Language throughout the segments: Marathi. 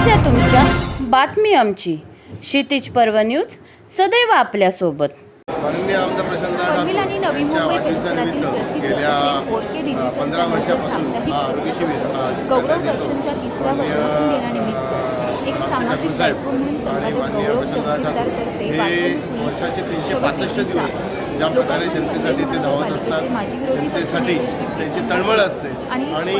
समस्या तुमच्या बातमी आमची. क्षितिज पर्व न्यूज सदैव आपल्यासोबत. माननीय आमदार प्रशांत पनवेल आणि नवी यांच्या मुंबई वाढदिवसानिमित्त परिसरातील प्रसिद्ध गेल्या असे बोरके अ, डिजिटल पंधरा चॅनलचं वर्षापासून साप्ताहिक आरोग्य शिबिर गौरव वर्धापन दिनानिमित्त एक सामाजिक साहेब कार्यक्रम म्हणून आणि माननीय गौरव प्रशांत हे वर्षाचे तीनशे पासष्ट दिवस ज्या प्रकारे जनतेसाठी ते धावत असतात जनतेसाठी त्यांची तळमळ असते. आणि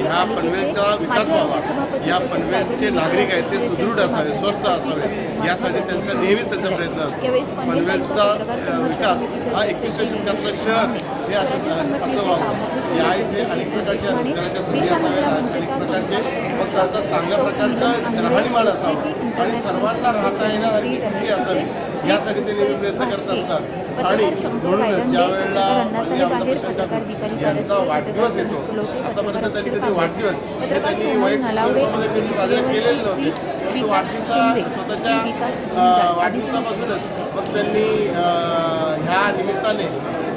ह्या पनवेलचा विकास व्हावा. या पनवेलचे नागरिक आहेत ते सुदृढ असावे स्वस्थ असावे. यासाठी त्यांचा नेहमीच त्यांचा प्रयत्न असतो. पनवेलचा विकास हा एकविसव्या शतकातलं शहर हे असं असं व्हावं या इथे अनेक प्रकारच्या रोजगाराच्या संधी असाव्यात अनेक प्रकारचे मग सांगतात चांगल्या प्रकारचं राहणीमान असावं. आणि सर्वांना राहता येणारी स्थिती असावी. यासाठी ते नेहमी प्रयत्न करत असतात. आणि म्हणून ज्या वेळेला माननीय आमदार प्रशांत ठाकूर यांचा वाढदिवस येतो आतापर्यंत त्यांनी कधी वाढदिवस हे त्यांनी वैयक्तिक स्वरूपामध्ये कधी साजरे केलेले नव्हते. परंतु वाढदिवसा स्वतःच्या अ, वाढदिवसापासूनच मग त्यांनी ह्या निमित्ताने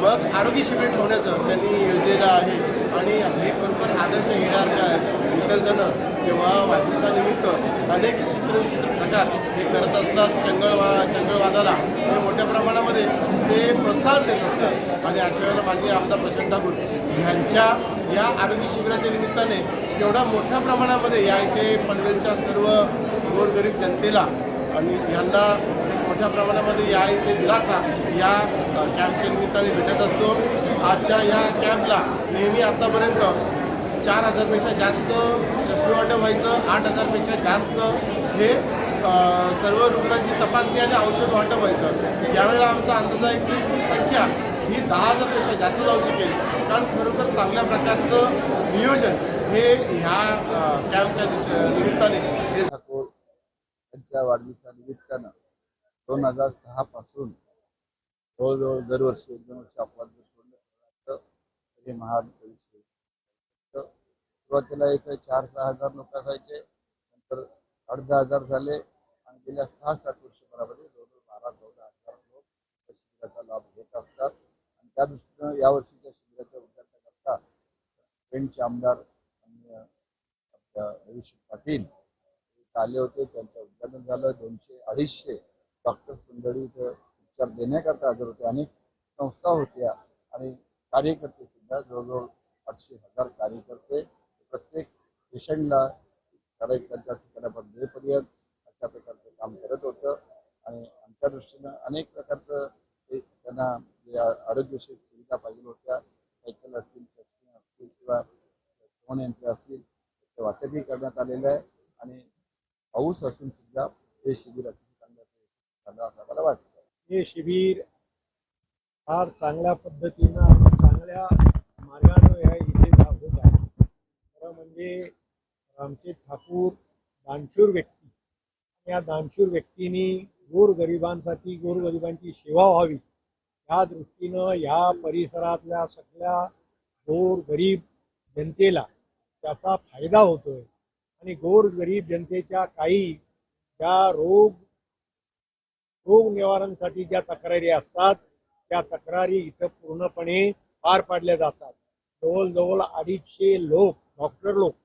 मग आरोग्य शिबिर ठेवण्याचं त्यांनी योजलेलं आहे. आणि हे खरोखर आदर्श घेण्यासारखं आहे इतर जण जेव्हा वाढदिवसानिमित्त अनेक चित्रविचित्र प्रकार हे करत असतात चंगळवा चंगळवादाला हे मोठ्या प्रमाणामध्ये ते प्रोत्साहन देत असतात. आणि अशा वेळेला माननीय आमदार प्रशांत ठाकूर ह्यांच्या या आरोग्य शिबिराच्या निमित्ताने जेवढ्या मोठ्या प्रमाणामध्ये या इथे पनवेलच्या सर्व गोरगरीब जनतेला आणि यांना एक मोठ्या प्रमाणामध्ये या इथे दिलासा या कॅम्पच्या निमित्ताने भेटत असतो. आजच्या या कॅम्पला नेहमी आत्तापर्यंत चार हजारपेक्षा जास्त चष्मे वाटप व्हायचं आठ हजारपेक्षा जास्त हे सर्व रुग्णांची तपासणी आणि औषध वाटप व्हायचं यावेळेला आमचा अंदाज आहे की ही संख्या ही दहा हजारपेक्षा जास्त जाऊ शकेल कारण खरोखर चांगल्या प्रकारचं नियोजन हे ह्या कॅम्पच्या निमित्ताने हे ठाकूर यांच्या दोन हजार सहा पासून जवळजवळ दरवर्षी एक दोन वर्ष अपवाद हे महान सुरुवातीला एक चार सहा हजार लोक असायचे नंतर अर्धा हजार झाले आणि गेल्या सहा सात वर्षभरामध्ये जवळजवळ बारा चौदा हजार लोक या शिबिराचा लाभ घेत असतात. आणि त्या दृष्टीनं यावर्षीच्या शिबिराच्या उद्घाटनाकरता पेंटचे आमदार आणि रविश पाटील आले होते. त्यांचं उद्घाटन झालं. दोनशे अडीचशे डॉक्टर्स मंडळी इथं उपचार देण्याकरता हजर होते. अनेक संस्था होत्या आणि कार्यकर्ते सुद्धा जवळजवळ आठशे हजार कार्यकर्ते प्रत्येक पेशंटला ठराविक त्यांच्या ठिकाणापर्यंत मिळेपर्यंत अशा प्रकारचं काम करत होतं. आणि आमच्या दृष्टीनं अनेक प्रकारचं ते त्यांना जे आरोग्यविषयक सुविधा पाहिजे होत्या. सायकल असतील टेस्टिंग असतील किंवा फोन यंत्र असतील त्याचं वाटपही करण्यात आलेलं आहे. आणि पाऊस असून सुद्धा हे शिबिर अतिशय चांगल्या झालं असं मला वाटतं. हे शिबिर फार चांगल्या पद्धतीनं चांगल्या मार्गानं या इथे जा- होत आहे. खरं म्हणजे रामचे ठाकूर दानशूर व्यक्ती. या दानशूर व्यक्तींनी गोरगरिबांसाठी गोरगरिबांची सेवा व्हावी. या दृष्टीनं या परिसरातल्या सगळ्या गोरगरीब जनतेला त्याचा फायदा होतोय. आणि गोरगरीब जनतेच्या काही ज्या रोग रोग निवारणसाठी ज्या तक्रारी असतात त्या तक्रारी इथं पूर्णपणे पार पाडल्या जातात. जवळजवळ अडीचशे लोक डॉक्टर लोक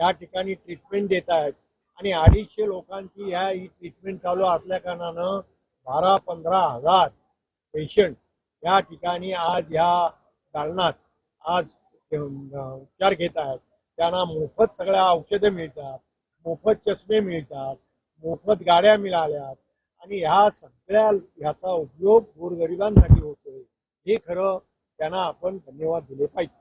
या ठिकाणी ट्रीटमेंट देत आहेत. आणि अडीचशे लोकांची ह्या ही ट्रीटमेंट चालू असल्या कारणानं बारा पंधरा हजार पेशंट या ठिकाणी आज ह्या दालनात आज उपचार घेत आहेत. त्यांना मोफत सगळ्या औषधं मिळतात मोफत चष्मे मिळतात मोफत गाड्या मिळाल्यात. आणि ह्या सगळ्या ह्याचा उपयोग गोरगरिबांसाठी होतोय. हे खरं त्यांना आपण धन्यवाद दिले पाहिजे.